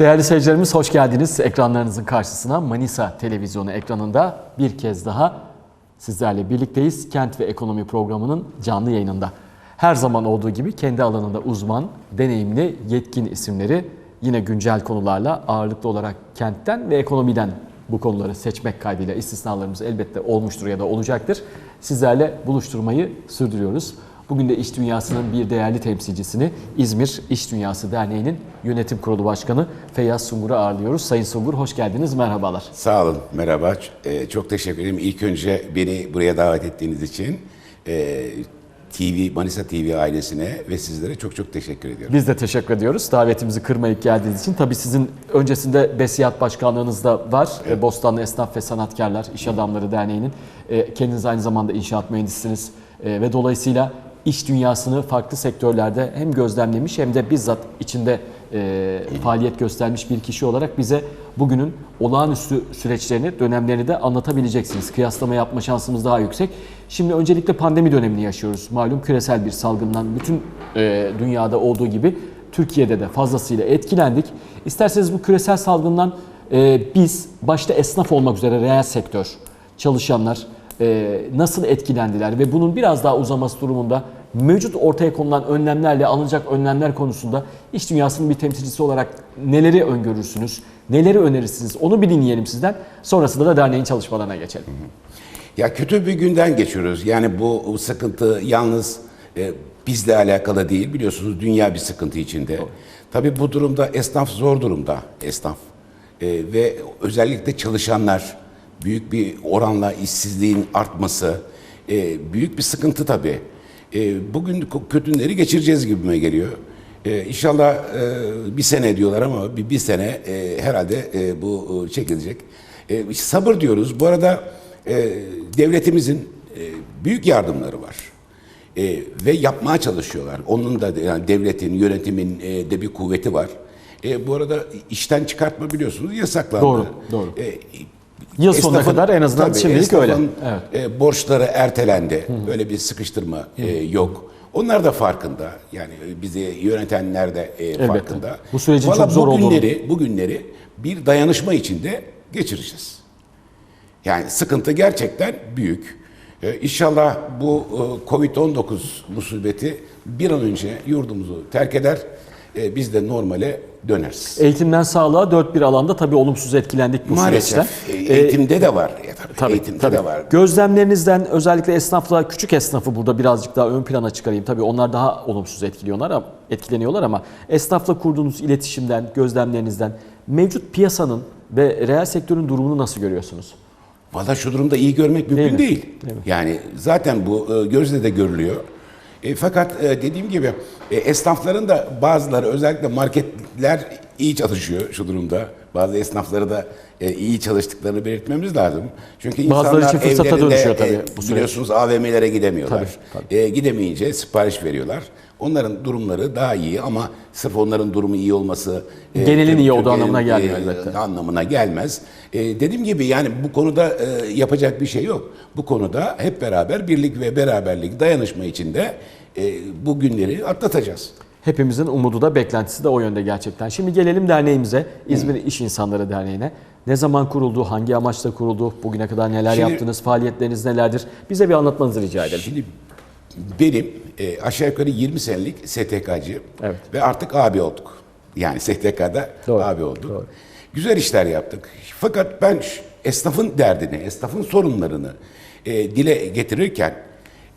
Değerli seyircilerimiz hoş geldiniz. Ekranlarınızın karşısına Manisa Televizyonu ekranında bir kez daha sizlerle birlikteyiz. Kent ve Ekonomi programının canlı yayınında. Her zaman olduğu gibi kendi alanında uzman, deneyimli, yetkin isimleri yine güncel konularla ağırlıklı olarak kentten ve ekonomiden bu konuları seçmek kaydıyla istisnalarımız elbette olmuştur ya da olacaktır. Sizlerle buluşturmayı sürdürüyoruz. Bugün de iş dünyasının bir değerli temsilcisini İzmir İş Dünyası Derneği'nin yönetim kurulu başkanı Feyyaz Sungur'u ağırlıyoruz. Sayın Sungur hoş geldiniz, merhabalar. Sağ olun, merhaba. Ee, çok teşekkür ederim. İlk önce beni buraya davet ettiğiniz için e, TV, Manisa TV ailesine ve sizlere çok çok teşekkür ediyorum. Biz de teşekkür ediyoruz davetimizi kırmayıp geldiğiniz için. Tabii sizin öncesinde Besiyat Başkanlığınız da var. Evet. Bostanlı Esnaf ve Sanatkarlar İş Adamları Derneği'nin. Kendiniz aynı zamanda inşaat mühendisiniz ve dolayısıyla iş dünyasını farklı sektörlerde hem gözlemlemiş hem de bizzat içinde e, faaliyet göstermiş bir kişi olarak bize bugünün olağanüstü süreçlerini, dönemlerini de anlatabileceksiniz. Kıyaslama yapma şansımız daha yüksek. Şimdi öncelikle pandemi dönemini yaşıyoruz. Malum küresel bir salgından bütün e, dünyada olduğu gibi Türkiye'de de fazlasıyla etkilendik. İsterseniz bu küresel salgından e, biz başta esnaf olmak üzere reel sektör çalışanlar e, nasıl etkilendiler ve bunun biraz daha uzaması durumunda mevcut ortaya konulan önlemlerle alınacak önlemler konusunda iş dünyasının bir temsilcisi olarak neleri öngörürsünüz, neleri önerirsiniz onu bir dinleyelim sizden. Sonrasında da derneğin çalışmalarına geçelim. Ya kötü bir günden geçiyoruz. Yani bu, sıkıntı yalnız e, bizle alakalı değil. Biliyorsunuz dünya bir sıkıntı içinde. Tabii bu durumda esnaf zor durumda. Esnaf. E, ve özellikle çalışanlar büyük bir oranla işsizliğin artması e, büyük bir sıkıntı tabii. E, bugün kötü günleri geçireceğiz gibime geliyor. E, inşallah e, bir sene diyorlar ama bir, bir sene e, herhalde e, bu e, çekilecek. E, sabır diyoruz. Bu arada e, devletimizin e, büyük yardımları var. E, ve yapmaya çalışıyorlar. Onun da yani devletin, yönetimin e, de bir kuvveti var. E, bu arada işten çıkartma biliyorsunuz yasaklandı. Doğru, doğru. E, Yıl sonuna esnafın- kadar en azından tabii, şimdilik öyle. Evet. e, borçları ertelendi. Böyle bir sıkıştırma e, yok. Onlar da farkında. Yani bizi yönetenler de e, farkında. Bu sürecin Valla çok zor bu olduğunu- günleri, bu günleri bir dayanışma içinde geçireceğiz. Yani sıkıntı gerçekten büyük. Ee, inşallah bu e, Covid-19 musibeti bir an önce yurdumuzu terk eder. E, biz de normale döneriz. Eğitimden sağlığa dört bir alanda tabii olumsuz etkilendik bu Maalesef süreçten. e, eğitimde de var. Ya, tabii, Tabii, eğitimde tabii. de var. Gözlemlerinizden özellikle esnafla küçük esnafı burada birazcık daha ön plana çıkarayım. Tabii onlar daha olumsuz etkiliyorlar ama etkileniyorlar ama esnafla kurduğunuz iletişimden, gözlemlerinizden mevcut piyasanın ve reel sektörün durumunu nasıl görüyorsunuz? Valla şu durumda iyi görmek Değil mümkün mi? değil. Değil mi? Yani zaten bu e, gözle de görülüyor. E, fakat e, dediğim gibi e, esnafların da bazıları özellikle marketler iyi çalışıyor şu durumda. Bazı esnafları da e, iyi çalıştıklarını belirtmemiz lazım. Çünkü Bazıları insanlar için fırsata dönüşüyor tabii e, bu süreç. biliyorsunuz AVM'lere gidemiyorlar. Tabii, E, gidemeyince sipariş veriyorlar. Onların durumları daha iyi ama sırf onların durumu iyi olması e, Genelin iyi olduğu anlamına gelmiyor e, elbette. anlamına gelmez. E, dediğim gibi yani bu konuda e, yapacak bir şey yok. Bu konuda hep beraber birlik ve beraberlik, dayanışma içinde e, bu günleri atlatacağız. Hepimizin umudu da beklentisi de o yönde gerçekten. Şimdi gelelim derneğimize, İzmir İş İnsanları Derneği'ne. Ne zaman kuruldu, hangi amaçla kuruldu, bugüne kadar neler Şimdi- yaptınız, faaliyetleriniz nelerdir? Bize bir anlatmanızı rica edelim. Şimdi benim e, aşağı yukarı 20 senelik STK'cı Evet. ve artık abi olduk. Yani STK'da Doğru, abi olduk. doğru. Güzel işler yaptık. Fakat ben esnafın derdini, esnafın sorunlarını e, dile getirirken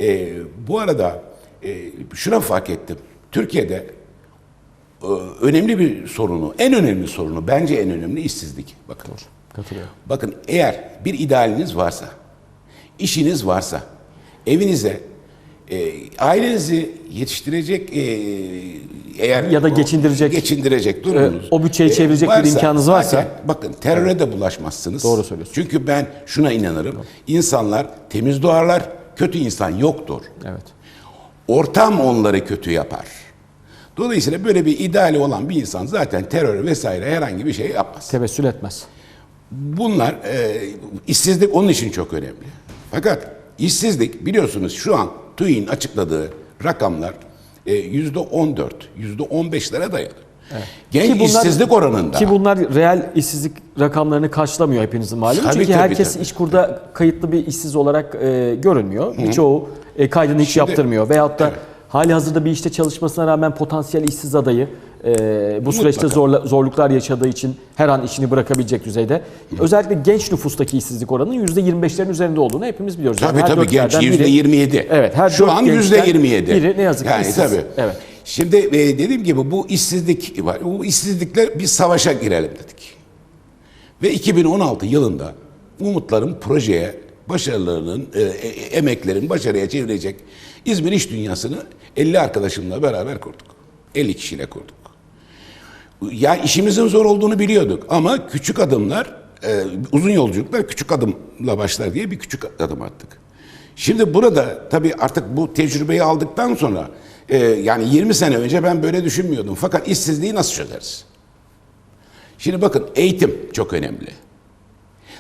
e, bu arada e, şuna fark ettim. Türkiye'de e, önemli bir sorunu, en önemli sorunu, bence en önemli işsizlik. Bakın. Katılıyorum. Bakın eğer bir idealiniz varsa, işiniz varsa, evinize e, ailenizi yetiştirecek e, eğer Ya da geçindirecek- geçindirecek durumunuz. E, o bütçeyi çevirecek bir imkanınız varsa- zaten bakın teröre de bulaşmazsınız. Doğru söylüyorsun. Çünkü ben şuna inanırım. İnsanlar temiz doğarlar, kötü insan yoktur. Evet. Ortam onları kötü yapar. Dolayısıyla böyle bir ideali olan bir insan zaten terör vesaire herhangi bir şey yapmaz. Tevessül etmez. Bunlar e, işsizlik onun için çok önemli. Fakat işsizlik biliyorsunuz şu an TÜİ'nin açıkladığı rakamlar e, yüzde 14, yüzde 15'lere dayalı. Genç Ki bunlar- işsizlik oranında. Ki bunlar reel işsizlik rakamlarını karşılamıyor hepinizin malum. Tabii, Çünkü tabii, herkes tabii. işkurda kayıtlı bir işsiz olarak e, görünmüyor. Birçoğu e, kaydını hiç Şimdi- yaptırmıyor. Veyahut da Evet. Hali hazırda bir işte çalışmasına rağmen potansiyel işsiz adayı e, bu süreçte Mutlaka. zorla- zorluklar yaşadığı için her an işini bırakabilecek düzeyde. Özellikle genç nüfustaki işsizlik oranının %25'lerin üzerinde olduğunu hepimiz biliyoruz. Tabii her tabii genç yerden yüzde biri- 27. Evet, her Şu an gençten yüzde 27. biri ne yazık ki yani, işsiz. Tabii. Evet. Şimdi e, dediğim gibi bu işsizlik var. Bu işsizlikle bir savaşa girelim dedik. Ve 2016 yılında umutların projeye, başarılarının, e, e, emeklerin başarıya çevirecek İzmir İş Dünyası'nı 50 arkadaşımla beraber kurduk. 50 kişiyle kurduk. Ya işimizin zor olduğunu biliyorduk ama küçük adımlar, e, uzun yolculuklar küçük adımla başlar diye bir küçük adım attık. Şimdi burada tabii artık bu tecrübeyi aldıktan sonra e, yani 20 sene önce ben böyle düşünmüyordum. Fakat işsizliği nasıl çözeriz? Şimdi bakın eğitim çok önemli.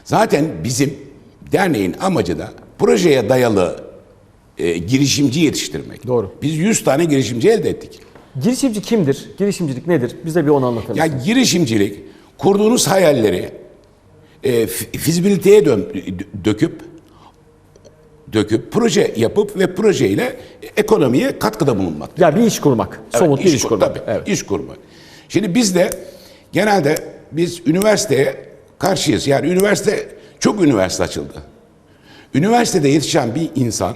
Zaten bizim derneğin amacı da projeye dayalı e, girişimci yetiştirmek. Doğru. Biz 100 tane girişimci elde ettik. Girişimci kimdir? Girişimcilik nedir? Bize bir onu anlatalım. Ya girişimcilik kurduğunuz hayalleri e, fi- fizibiliteye dön- dö- döküp döküp proje yapıp ve projeyle ekonomiye katkıda bulunmak. Ya bir iş kurmak. Somut Evet, bir iş kur- kurmak. Tabii, Evet. iş kurmak. Şimdi biz de genelde biz üniversiteye karşıyız. Yani üniversite çok üniversite açıldı. Üniversitede yetişen bir insan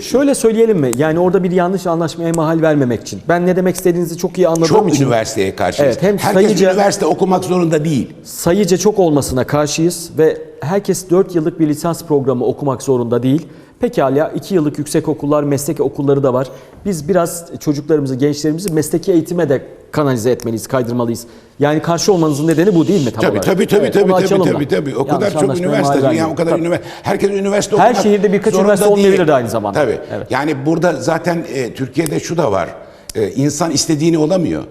Şöyle söyleyelim mi? Yani orada bir yanlış anlaşmaya mahal vermemek için. Ben ne demek istediğinizi çok iyi anladığım çok için üniversiteye karşıyız. Evet, hem Herkes sayıca- üniversite okumak zorunda değil. sayıca çok olmasına karşıyız ve herkes 4 yıllık bir lisans programı okumak zorunda değil. Pekala 2 yıllık yüksek okullar, meslek okulları da var. Biz biraz çocuklarımızı, gençlerimizi mesleki eğitime de kanalize etmeliyiz, kaydırmalıyız. Yani karşı olmanızın nedeni bu değil mi tam Tabii tabii tabii Evet, tabii tabii tabii, tabii. O Yanlış kadar çok üniversite mahal yani o kadar Tabii. üniversite herkes üniversite Her şehirde birkaç üniversite olmayabilir de aynı zamanda. Tabii. Evet. Yani burada zaten e, Türkiye'de şu da var. E, insan istediğini olamıyor.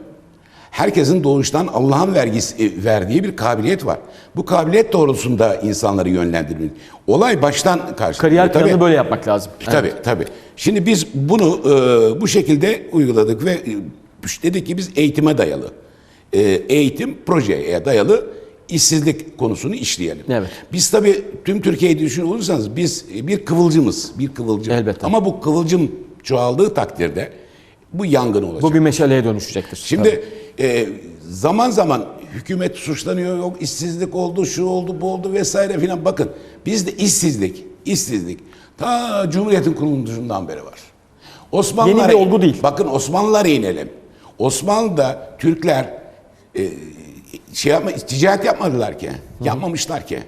Herkesin doğuştan Allah'ın vergisi, e, verdiği bir kabiliyet var. Bu kabiliyet doğrultusunda insanları yönlendirmek. Olay baştan karşılıyor. Kariyer planını Tabii. böyle yapmak lazım. Tabii tabii. Şimdi biz bunu e, bu şekilde uyguladık ve e, dedik ki biz eğitime dayalı. E, eğitim projeye dayalı işsizlik konusunu işleyelim. Evet. Biz tabii tüm Türkiye'yi düşünün olursanız biz e, bir kıvılcımız, bir kıvılcım. Elbette. Ama bu kıvılcım çoğaldığı takdirde bu yangın olacak. Bu bir meşaleye dönüşecektir. Şimdi e, zaman zaman hükümet suçlanıyor, yok işsizlik oldu, şu oldu, bu oldu vesaire filan. Bakın bizde işsizlik, işsizlik ta Cumhuriyet'in kuruluşundan beri var. Osmanlılara, Yeni bir olgu değil. Bakın Osmanlılara inelim. Osmanlı'da Türkler e, şey yapma, ticaret yapmadılar ki, yapmamışlar ki.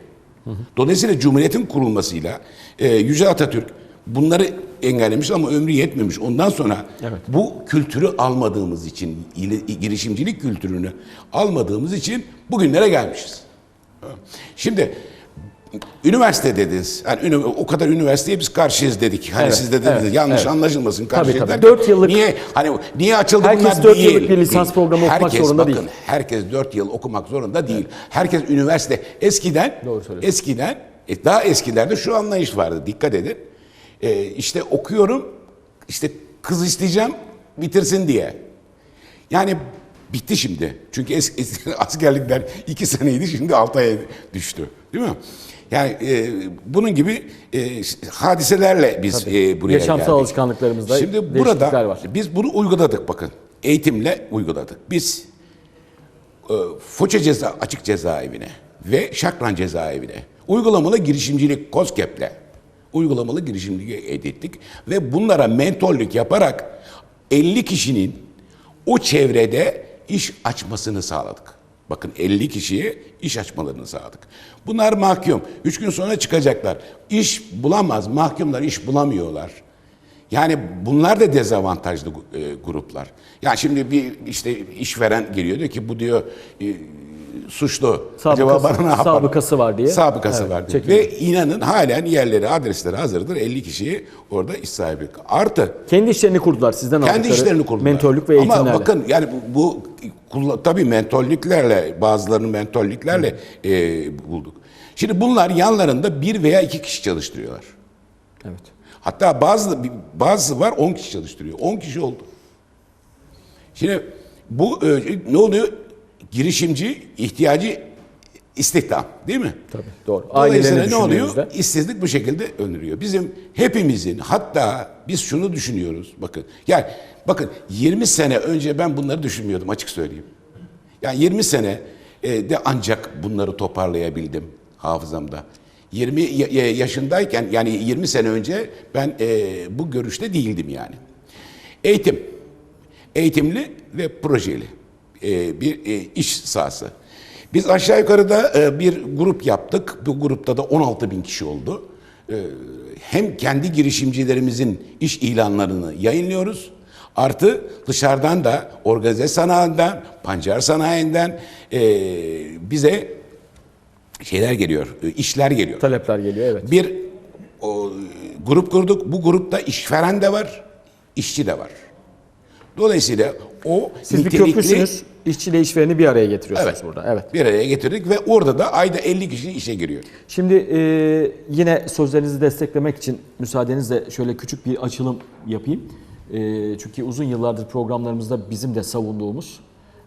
Dolayısıyla Cumhuriyet'in kurulmasıyla e, Yüce Atatürk bunları engellemiş ama ömrü yetmemiş. Ondan sonra Evet. bu kültürü almadığımız için, ili- girişimcilik kültürünü almadığımız için bugünlere gelmişiz. Şimdi üniversite dediniz. Yani o kadar üniversiteye biz karşıyız dedik. Hani Evet, siz de dediniz evet, yanlış evet. anlaşılmasın karşıyız tabii. derken Dört yıllık- niye hani niye açıldı Herkes bunlar dört değil. yıllık bir lisans programı okumak Herkes, zorunda bakın, değil. Herkes 4 yıl okumak zorunda değil. Herkes üniversite eskiden Doğru eskiden e, daha eskilerde şu anlayış vardı. Dikkat edin. E, işte okuyorum işte kız isteyeceğim bitirsin diye. Yani bitti şimdi. Çünkü es, es- askerlikler iki seneydi şimdi altı aya düştü. Değil mi? Yani e, bunun gibi e, hadiselerle biz e, buraya Yaşamsal geldik. alışkanlıklarımızda Şimdi burada var. biz bunu uyguladık bakın. Eğitimle uyguladık. Biz e, Foça ceza, açık cezaevine ve Şakran cezaevine uygulamalı girişimcilik KOSGEB'le uygulamalı girişimcilik ettik ve bunlara mentorluk yaparak 50 kişinin o çevrede iş açmasını sağladık. Bakın 50 kişiye iş açmalarını sağladık. Bunlar mahkum. 3 gün sonra çıkacaklar. İş bulamaz. Mahkumlar iş bulamıyorlar. Yani bunlar da dezavantajlı e, gruplar. Yani şimdi bir işte işveren geliyor diyor ki bu diyor suçlu. Acaba Sabıkası- bana ne yapar? sabıkası var diye. Sabıkası Evet, var diye. çekiliyor. Ve inanın halen yerleri, adresleri hazırdır. 50 kişiyi orada iş sahibi. Artı Kendi işlerini kurdular sizden kendi aldıkları işlerini kurdular. Mentorluk ve eğitimlerle. Ama bakın yani bu, bu tabii mentorluklerle bazılarını mentorluklerle e, bulduk. Şimdi bunlar yanlarında bir veya iki kişi çalıştırıyorlar. Evet. Hatta bazı bazı var 10 kişi çalıştırıyor. 10 kişi oldu. Şimdi Bu e, ne oluyor? Girişimci ihtiyacı istihdam değil mi? Tabii doğru. Dolayısıyla ne oluyor? düşündüğümüzde- İşsizlik bu şekilde öldürüyor. Bizim hepimizin hatta biz şunu düşünüyoruz bakın. Yani bakın 20 sene önce ben bunları düşünmüyordum açık söyleyeyim. Yani 20 sene e, de ancak bunları toparlayabildim hafızamda. 20 ya- ya- yaşındayken yani 20 sene önce ben e, bu görüşte değildim yani. Eğitim. Eğitimli ve projeli e, bir e, iş sahası. Biz aşağı yukarıda e, bir grup yaptık. Bu grupta da 16 bin kişi oldu. E, Hem kendi girişimcilerimizin iş ilanlarını yayınlıyoruz. Artı dışarıdan da organize sanayiden, pancar sanayinden e, bize şeyler geliyor, işler geliyor. Talepler geliyor evet. Bir o, grup kurduk. Bu grupta işveren de var, işçi de var. Dolayısıyla o Siz bir nitelikli- köprüsünüz. İşçiyle işvereni bir araya getiriyorsunuz Evet. burada. Evet. bir araya getirdik ve orada da ayda 50 kişi işe giriyor. Şimdi e, yine sözlerinizi desteklemek için müsaadenizle şöyle küçük bir açılım yapayım. E, çünkü uzun yıllardır programlarımızda bizim de savunduğumuz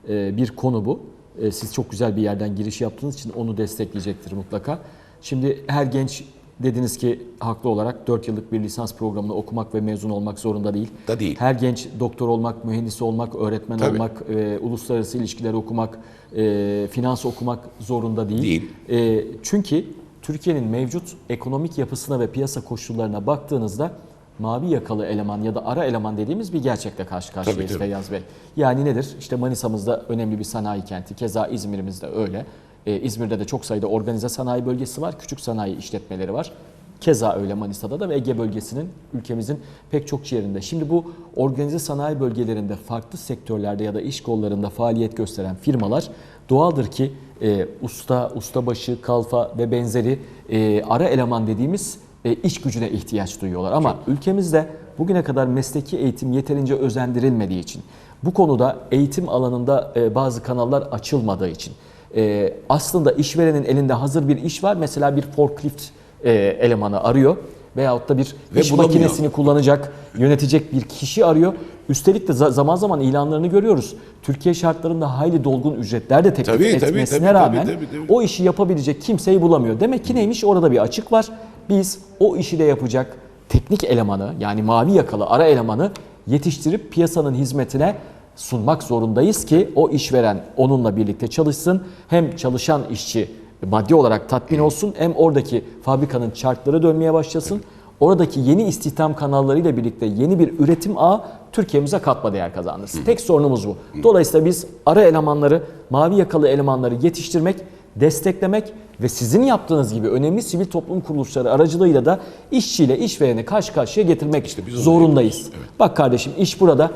e, bir konu bu. E, siz çok güzel bir yerden giriş yaptığınız için onu destekleyecektir mutlaka. Şimdi her genç dediniz ki haklı olarak 4 yıllık bir lisans programını okumak ve mezun olmak zorunda değil. Da değil. Her genç doktor olmak, mühendis olmak, öğretmen Tabii. olmak, e, uluslararası ilişkiler okumak, e, finans okumak zorunda değil. Değil. E, çünkü Türkiye'nin mevcut ekonomik yapısına ve piyasa koşullarına baktığınızda mavi yakalı eleman ya da ara eleman dediğimiz bir gerçekle karşı karşıyayız. Feyyaz Bey. Yani nedir? İşte Manisa'mızda önemli bir sanayi kenti, keza İzmir'imizde öyle. E, İzmir'de de çok sayıda organize sanayi bölgesi var, küçük sanayi işletmeleri var. Keza öyle Manisa'da da ve Ege bölgesinin ülkemizin pek çok yerinde. Şimdi bu organize sanayi bölgelerinde farklı sektörlerde ya da iş kollarında faaliyet gösteren firmalar doğaldır ki e, usta, ustabaşı, kalfa ve benzeri e, ara eleman dediğimiz e, iş gücüne ihtiyaç duyuyorlar. Ama ülkemizde bugüne kadar mesleki eğitim yeterince özendirilmediği için, bu konuda eğitim alanında e, bazı kanallar açılmadığı için, e, aslında işverenin elinde hazır bir iş var. Mesela bir forklift e, elemanı arıyor veyahut da bir Ve iş bulamıyor. makinesini kullanacak, yönetecek bir kişi arıyor. Üstelik de za- zaman zaman ilanlarını görüyoruz. Türkiye şartlarında hayli dolgun ücretler de teklif Tabii, tabii, etmesine tabii, rağmen tabii, tabii, tabii. o işi yapabilecek kimseyi bulamıyor. Demek ki neymiş? Orada bir açık var. Biz o işi de yapacak teknik elemanı yani mavi yakalı ara elemanı yetiştirip piyasanın hizmetine sunmak zorundayız ki o işveren onunla birlikte çalışsın. Hem çalışan işçi maddi olarak tatmin olsun hem oradaki fabrikanın çarkları dönmeye başlasın. Oradaki yeni istihdam kanallarıyla birlikte yeni bir üretim ağı Türkiye'mize katma değer kazandırsın. Tek sorunumuz bu. Dolayısıyla biz ara elemanları, mavi yakalı elemanları yetiştirmek, desteklemek ve sizin yaptığınız gibi önemli sivil toplum kuruluşları aracılığıyla da işçiyle işvereni karşı karşıya getirmek İşte zorundayız. Bak kardeşim iş burada,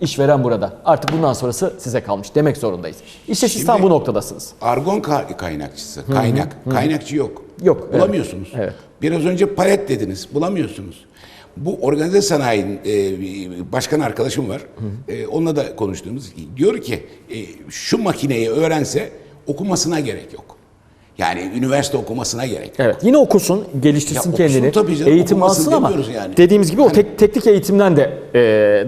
işveren burada. Artık bundan sonrası size kalmış demek zorundayız. İşte siz tam Şimdi- bu noktadasınız. Argon ka- kaynakçısı, kaynak, kaynakçı yok. Yok, evet. Bulamıyorsunuz. Evet. Biraz önce palet dediniz, bulamıyorsunuz. Bu organize sanayinin e, bir başkan arkadaşım var. E, onunla da konuştuğumuz diyor ki e, şu makineyi öğrense okumasına gerek yok. Yani üniversite okumasına gerek. Evet. Yine okusun, geliştirsin Ya okusun kendini. tabii canım, eğitim alsın ama yani. dediğimiz gibi o Hani- tek, teknik eğitimden de e,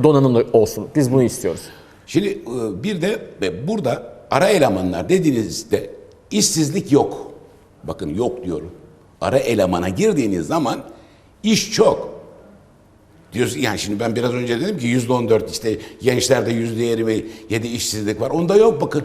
donanımlı olsun. Biz bunu istiyoruz. Şimdi e, bir de e, burada ara elemanlar dediğinizde işsizlik yok. Bakın yok diyorum. Ara elemana girdiğiniz zaman iş çok. Diyoruz yani şimdi ben biraz önce dedim ki yüzde on dört işte gençlerde yüzde yirmi yedi işsizlik var. Onda yok bakın.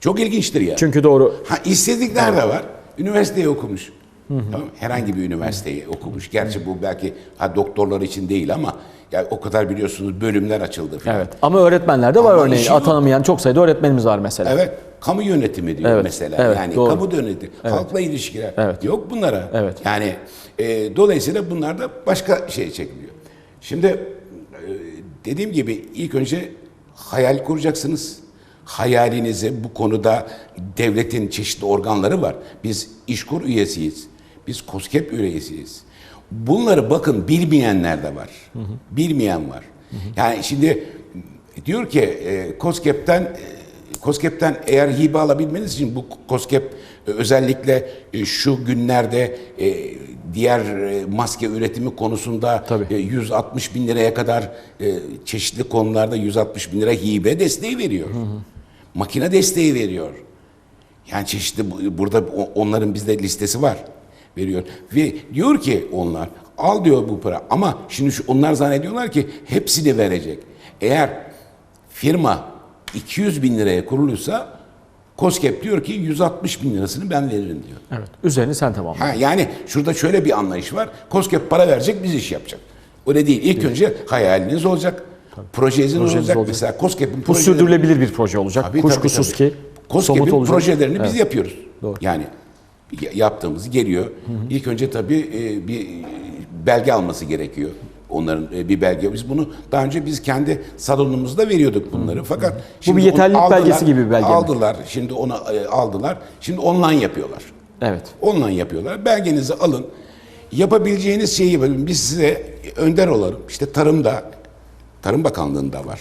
Çok ilginçtir ya. Çünkü doğru Ha işsizlikler de var. Üniversiteyi okumuş. Tamam, herhangi bir üniversiteyi okumuş. Gerçi bu belki ha, doktorlar için değil ama ya o kadar biliyorsunuz bölümler açıldı falan. Evet. Ama öğretmenler de var Ama örneğin. işi yok. Atanamayan çok sayıda öğretmenimiz var mesela. Evet. Kamu yönetimi diyor Evet, mesela. evet, yani doğru. kamu yönetimi, halkla ilişkiler. Evet. Yok bunlara. Evet. Yani e, dolayısıyla bunlar da başka şey çekiliyor. Şimdi e, dediğim gibi ilk önce hayal kuracaksınız. Hayalinizi bu konuda devletin çeşitli organları var. Biz İşkur üyesiyiz. Biz KOSGEB üyesiyiz. Bunları bakın bilmeyenler de var. Bilmeyen var. Yani şimdi diyor ki e, e, COSGAP'ten eğer hibe alabilmeniz için bu COSGAP e, özellikle e, şu günlerde diğer maske üretimi konusunda Tabii. e, 160 bin liraya kadar çeşitli konularda 160 bin lira hibe desteği veriyor. Makine desteği veriyor. Yani çeşitli bu- burada onların bizde listesi var. Veriyor. Ve diyor ki onlar al diyor bu para ama şimdi şu, onlar zannediyorlar ki hepsini verecek. Eğer firma 200 bin liraya kurulursa COSGAP diyor ki 160 bin lirasını ben veririm diyor. Evet. Üzerini sen tamamla. Ha, yani şurada şöyle bir anlayış var. COSGAP para verecek biz iş yapacak. Öyle değil. İlk önce hayaliniz olacak. Projeniz olacak. olacak. Mesela COSGAP'in Bu sürdürülebilir bir proje olacak. Tabii, Kuşkusuz tabii, tabii. ki COSGAP'in somut olacak. projelerini biz Evet. yapıyoruz. Doğru. Yani yaptığımız geliyor. İlk önce tabii e, bir belge alması gerekiyor. Onların e, bir belge. Biz bunu daha önce biz kendi salonumuzda veriyorduk bunları. Fakat şimdi bir onu yeterlilik aldılar, belgesi gibi bir belge mi? Aldılar. Şimdi onu e, aldılar. Şimdi online yapıyorlar. Evet. Online yapıyorlar. Belgenizi alın. Yapabileceğiniz şeyi yapın. Biz size önder olalım. İşte tarımda, Tarım Bakanlığı'nda var.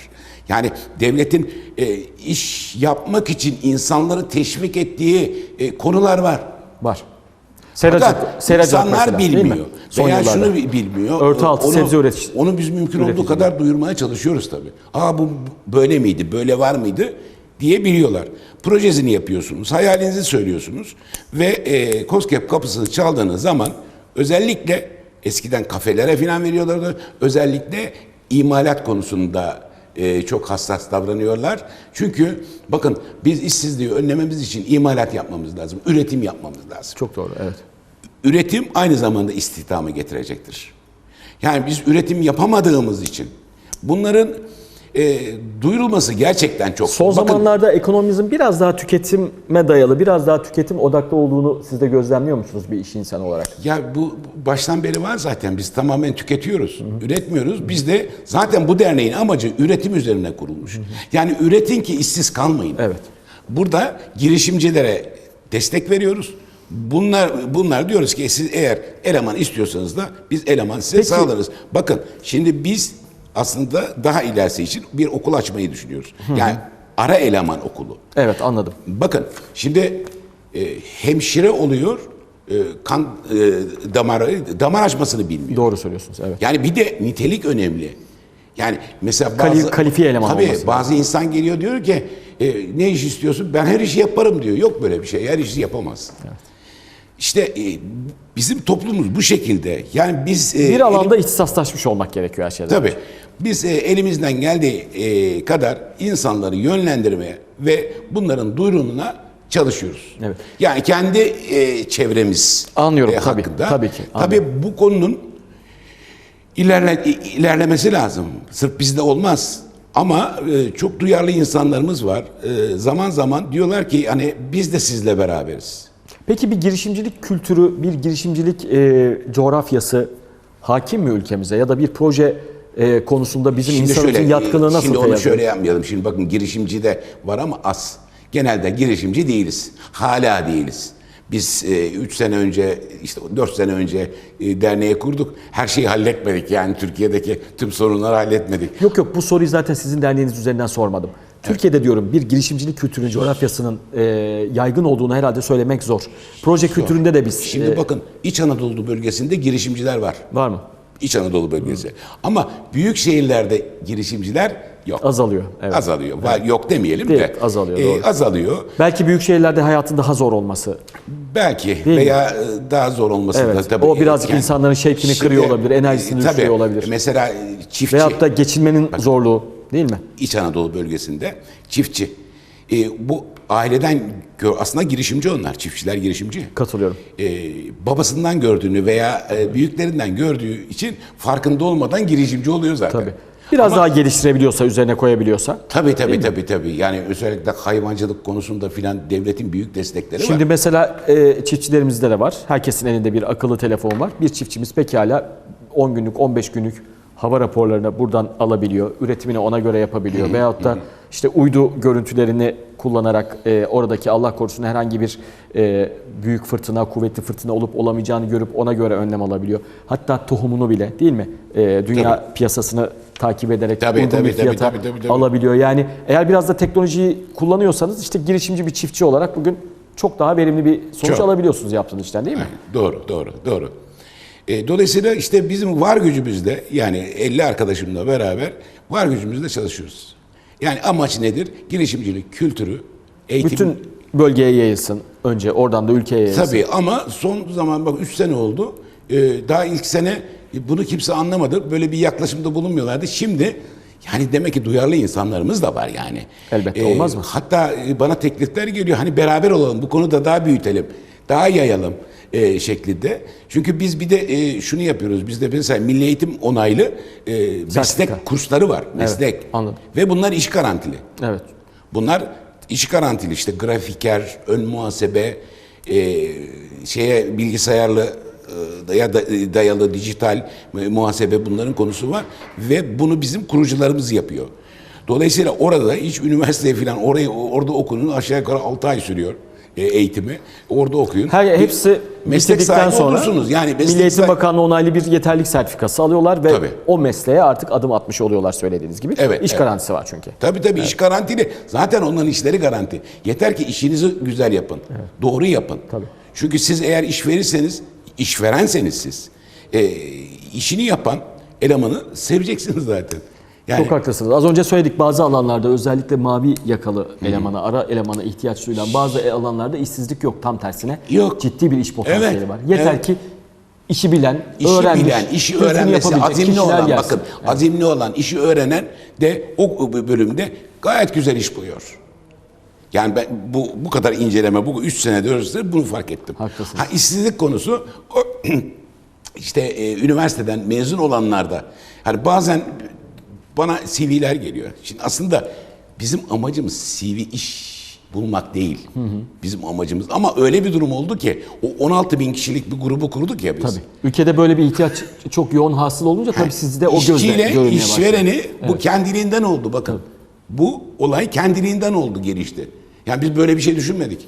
Yani devletin e, iş yapmak için insanları teşvik ettiği e, konular var. Var. Seracık, Fakat seracık insanlar mesela, bilmiyor. Son Veya yıllarda. şunu bi- bilmiyor. Örtü altı Onu- sebze üretici. Onu biz mümkün olduğu üreticileri. kadar duyurmaya çalışıyoruz tabii. Aa bu böyle miydi, böyle var mıydı diye biliyorlar. Projesini yapıyorsunuz, hayalinizi söylüyorsunuz ve e, COSGAP kapısını çaldığınız zaman özellikle eskiden kafelere falan veriyorlardı. Özellikle imalat konusunda e, çok hassas davranıyorlar. Çünkü bakın biz işsizliği önlememiz için imalat yapmamız lazım, üretim yapmamız lazım. Çok doğru, evet. Üretim aynı zamanda istihdamı getirecektir. Yani biz üretim yapamadığımız için bunların e, duyurulması gerçekten çok Son Bakın, zamanlarda ekonomimizin biraz daha tüketime dayalı, biraz daha tüketim odaklı olduğunu siz de gözlemliyor musunuz bir iş insanı olarak? Ya bu baştan beri var zaten. Biz tamamen tüketiyoruz, üretmiyoruz. Biz de zaten bu derneğin amacı üretim üzerine kurulmuş. Yani üretin ki işsiz kalmayın. Evet. Burada girişimcilere destek veriyoruz. Bunlar bunlar diyoruz ki siz eğer eleman istiyorsanız da biz eleman size Peki. sağlarız. Bakın şimdi biz aslında daha ilerisi için bir okul açmayı düşünüyoruz. Yani ara eleman okulu. Evet, anladım. Bakın şimdi e, hemşire oluyor, e, kan e, damarı damar açmasını bilmiyor. Doğru söylüyorsunuz, evet. Yani bir de nitelik önemli. Yani mesela Kali- bazı kalifiye eleman tabii, olması bazı insan geliyor diyor ki e, ne iş istiyorsun? Ben her işi yaparım diyor. Yok böyle bir şey. Her işi yapamaz. İşte e, bizim toplumumuz bu şekilde. Yani biz e, Bir alanda ihtisaslaşmış olmak gerekiyor her şeyden. Tabii. Biz e, elimizden geldiği e, kadar insanları yönlendirmeye ve bunların duyurumuna çalışıyoruz. Evet. Yani kendi e, çevremiz Anlıyorum, e, tabii, hakkında. tabii ki, Tabii bu konunun ilerle, ilerlemesi lazım. Sırf bizde olmaz. Ama e, çok duyarlı insanlarımız var. E, zaman zaman diyorlar ki hani biz de sizle beraberiz. Peki bir girişimcilik kültürü, bir girişimcilik e, coğrafyası hakim mi ülkemize? Ya da bir proje e, konusunda bizim insanımızın yatkınlığı nasıl Şimdi onu şöyle yapmayalım. Şimdi bakın girişimci de var ama az. Genelde girişimci değiliz. Hala değiliz. Biz 3 sene önce, işte 4 sene önce e, derneği kurduk. Her şeyi halletmedik yani Türkiye'deki tüm sorunları halletmedik. Yok yok bu soruyu zaten sizin derneğiniz üzerinden sormadım. Türkiye'de diyorum bir girişimcilik kültürünün coğrafyasının e, yaygın olduğunu herhalde söylemek zor. Proje kültüründe de biz Şimdi e, bakın İç Anadolu bölgesinde girişimciler var. var mı? İç Anadolu bölgesi. Ama büyük şehirlerde girişimciler yok. Azalıyor. Evet. Azalıyor. Var, yok demeyelim Değil, de. azalıyor, e, doğru. azalıyor. Belki büyük şehirlerde hayatın daha zor olması. Belki mi? veya e, daha zor olması Evet, da tabii. o birazcık insanların şevkini kırıyor olabilir, enerjisini tabii, düşürüyor olabilir. Mesela e, çiftçi Veyahut da geçinmenin zorluğu değil mi? İç Anadolu bölgesinde çiftçi. E, bu aileden aslında girişimci onlar. Çiftçiler girişimci. Katılıyorum. E, babasından gördüğünü veya e, büyüklerinden gördüğü için farkında olmadan girişimci oluyor zaten. Tabii. Biraz daha geliştirebiliyorsa, üzerine koyabiliyorsa. Tabii tabii tabii tabii. Yani özellikle hayvancılık konusunda filan devletin büyük destekleri var. Şimdi mesela e, çiftçilerimizde de var. Herkesin elinde bir akıllı telefon var. Bir çiftçimiz pekala 10 günlük, 15 günlük hava raporlarını buradan alabiliyor. Üretimini ona göre yapabiliyor. Veyahut da işte uydu görüntülerini kullanarak e, oradaki Allah korusun herhangi bir e, büyük fırtına, kuvvetli fırtına olup olamayacağını görüp ona göre önlem alabiliyor. Hatta tohumunu bile değil mi? E, dünya piyasasını takip ederek Tabii, uygun tabii, bir tabii, fiyata tabii, tabii, tabii. alabiliyor. Yani eğer biraz da teknolojiyi kullanıyorsanız işte girişimci bir çiftçi olarak bugün çok daha verimli bir sonuç Çok. alabiliyorsunuz yaptığınız işten değil mi? Doğru, doğru, doğru. E, dolayısıyla işte bizim var gücümüzde yani 50 arkadaşımla beraber var gücümüzle çalışıyoruz. Yani amaç nedir? Girişimcilik kültürü, eğitim. Bütün bölgeye yayılsın önce oradan da ülkeye yayılsın. Tabii ama son zaman bak 3 sene oldu. E, daha ilk sene bunu kimse anlamadı. Böyle bir yaklaşımda bulunmuyorlardı. Şimdi yani demek ki duyarlı insanlarımız da var yani. Elbette, olmaz mı? Hatta e, bana teklifler geliyor. Hani beraber olalım bu konuda daha büyütelim. Daha yayalım e, şeklinde. Çünkü biz bir de e, şunu yapıyoruz. Bizde mesela Milli Eğitim onaylı e, meslek kursları var. Meslek. anladım. Ve bunlar iş garantili. Evet. Bunlar iş garantili işte grafiker, ön muhasebe, e, şeye bilgisayarlı e, da- dayalı dijital muhasebe bunların konusu var ve bunu bizim kurucularımız yapıyor. Dolayısıyla orada hiç üniversite falan orayı orada okunun aşağı yukarı 6 ay sürüyor eğitimi. Orada okuyun. Her Bir hepsi meslek bitirdikten sahibi sonra olursunuz. Yani meslek Milli Eğitim sahibi- Bakanlığı onaylı bir yeterlik sertifikası alıyorlar ve Tabii. o mesleğe artık adım atmış oluyorlar söylediğiniz gibi. Evet, İş evet. garantisi var çünkü. Tabii tabii iş garantili. Zaten onların işleri garanti. Yeter ki işinizi güzel yapın. Doğru yapın. Tabii. Çünkü siz eğer iş verirseniz, işverenseniz siz, e, işini yapan elemanı seveceksiniz zaten. Yani Çok haklısınız. Az önce söyledik bazı alanlarda özellikle mavi yakalı elemana, ara elemana ihtiyaç duyulan bazı alanlarda işsizlik yok. Tam tersine Yok. ciddi bir iş potansiyeli Evet, var. Yeter evet. ki işi bilen, işi öğrenmiş, bilen, işi öğrenmesi, azimli olan, gelsin. bakın azimli olan, işi öğrenen de o bölümde gayet güzel iş buluyor. Yani ben bu bu kadar inceleme, bu 3 senede öğrenirse bunu fark ettim. Haklısınız. Ha işsizlik konusu o, işte e, üniversiteden mezun olanlarda hani bazen bana CV'ler geliyor. Şimdi aslında bizim amacımız CV iş bulmak değil. Bizim amacımız ama öyle bir durum oldu ki o 16 bin kişilik bir grubu kurduk ya biz. Tabii. Ülkede böyle bir ihtiyaç çok yoğun hasıl olunca tabii sizde o gözle görünmeye başladı. işvereni bu kendiliğinden oldu bakın. Bu olay kendiliğinden oldu gelişti. Yani biz böyle bir şey düşünmedik.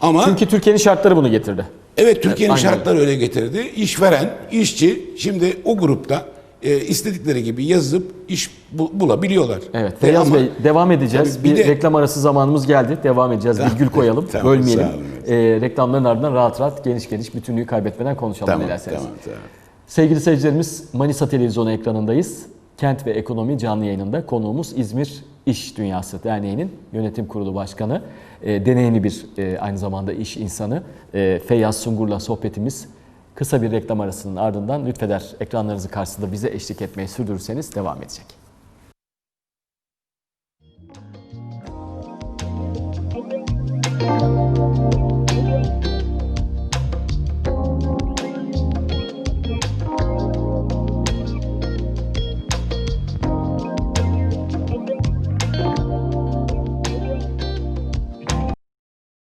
Ama Çünkü Türkiye'nin şartları bunu getirdi. evet Türkiye'nin aynen şartları öyle getirdi. İşveren, işçi şimdi o grupta e, istedikleri gibi yazıp iş bu- bulabiliyorlar. Evet. Ve Feyyaz ama- Bey devam edeceğiz. Bir bir de- reklam arası zamanımız geldi. Devam edeceğiz. Virgül koyalım. Tamam, bölmeyelim. Ee, reklamların ardından rahat rahat geniş geniş bütünlüğü kaybetmeden konuşalım Tamam, dilerseniz. tamam, tamam. Sevgili seyircilerimiz Manisa Televizyonu ekranındayız. Kent ve Ekonomi canlı yayınında konuğumuz İzmir İş Dünyası Derneği'nin yönetim kurulu başkanı, e, deneyimli bir e, aynı zamanda iş insanı e, Feyyaz Sungur'la sohbetimiz Kısa bir reklam arasının ardından lütfeder ekranlarınızı karşısında bize eşlik etmeye sürdürürseniz devam edecek. Müzik